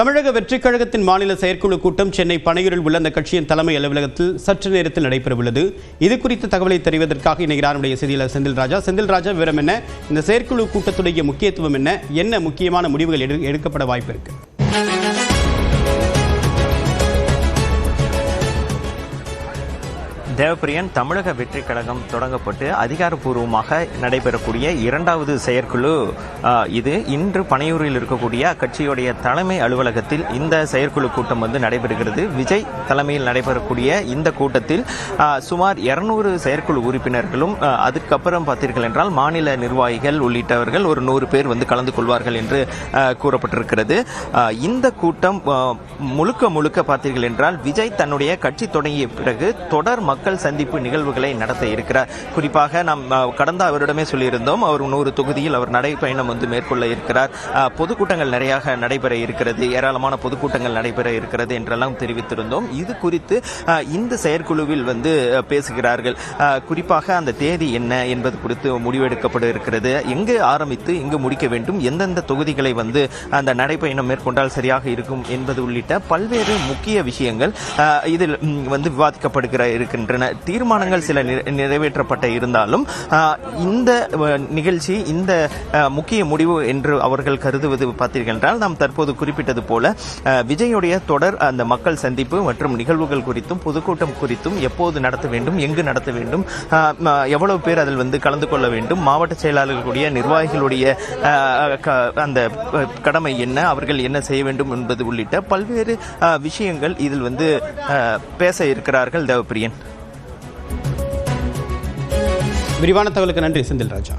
தமிழக வெற்றிக் கழகத்தின் மாநில செயற்குழு கூட்டம் சென்னை பனையூரில் உள்ள அந்த கட்சியின் தலைமை அலுவலகத்தில் சற்று நேரத்தில் நடைபெறவுள்ளது. இது குறித்த தகவலை தெரிவதற்காக இணைகிறார் நம்முடைய செய்தியாளர் செந்தில் ராஜா. செந்தில் ராஜா விவரம் என்ன? இந்த செயற்குழு கூட்டத்துடைய முக்கியத்துவம் என்ன? என்ன முக்கியமான முடிவுகள் எடு- எடுக்கப்பட வாய்ப்பு இருக்கு? தேவப்பிரியன் தமிழக வெற்றி கழகம் தொடங்கப்பட்டு அதிகாரப்பூர்வமாக நடைபெறக்கூடிய இரண்டாவது செயற்குழு இது இன்று பனையூரில் இருக்கக்கூடிய அக்கட்சியுடைய தலைமை அலுவலகத்தில் இந்த செயற்குழு கூட்டம் வந்து நடைபெறுகிறது. விஜய் தலைமையில் நடைபெறக்கூடிய இந்த கூட்டத்தில் சுமார் இருநூறு செயற்குழு உறுப்பினர்களும் அதுக்கப்புறம் பார்த்தீர்கள் என்றால் மாநில நிர்வாகிகள் உள்ளிட்டவர்கள் ஒரு நூறு பேர் வந்து கலந்து கொள்வார்கள் என்று கூறப்பட்டிருக்கிறது. இந்த கூட்டம் முழுக்க முழுக்க பார்த்தீர்கள் என்றால் விஜய் தன்னுடைய கட்சி தொடங்கிய பிறகு தொடர் மக்கள் சந்திப்பு நிகழ்வுகளை நடத்த இருக்கிறார். குறிப்பாக நாம் கடந்த அவரிடமே சொல்லியிருந்தோம் அவர் நூறு தொகுதியில் அவர் நடைப்பயணம் வந்து மேற்கொள்ள இருக்கிறார். பொதுக்கூட்டங்கள் நிறையாக நடைபெற இருக்கிறது ஏராளமான பொதுக்கூட்டங்கள் நடைபெற இருக்கிறது என்றெல்லாம் தெரிவித்திருந்தோம். இது குறித்து இந்த செயற்குழுவில் வந்து பேசுகிறார்கள். குறிப்பாக அந்த தேதி என்ன என்பது குறித்து முடிவெடுக்கப்பட இருக்கிறது. எங்கு ஆரம்பித்து எங்கு முடிக்க வேண்டும் எந்தெந்த தொகுதிகளை வந்து அந்த நடைப்பயணம் மேற்கொண்டால் சரியாக இருக்கும் என்பது உள்ளிட்ட பல்வேறு முக்கிய விஷயங்கள் இதில் வந்து விவாதிக்கப்படுகிற இருக்கின்றன. தீர்மானங்கள் சில நிறை- நிறைவேற்றப்பட்ட இருந்தாலும் இந்த நிகழ்ச்சி இந்த முக்கிய முடிவு என்று அவர்கள் கருதுவது பார்த்தீர்கள் என்றால் நாம் தற்போது குறிப்பிட்டது போல விஜயுடைய தொடர் அந்த மக்கள் சந்திப்பு மற்றும் நிகழ்வுகள் குறித்தும் பொதுக்கூட்டம் குறித்தும் எப்போது நடத்த வேண்டும் எங்கு நடத்த வேண்டும் எவ்வளவு பேர் அதில் வந்து கலந்து கொள்ள வேண்டும் மாவட்ட செயலாளர்களுடைய நிர்வாகிகளுடைய க- அந்த கடமை என்ன அவர்கள் என்ன செய்ய வேண்டும் என்பது உள்ளிட்ட பல்வேறு விஷயங்கள் இதில் வந்து பேச இருக்கிறார்கள் தேவப்பிரியன். விரிவான தகவலுக்கு நன்றி செந்தில் ராஜா.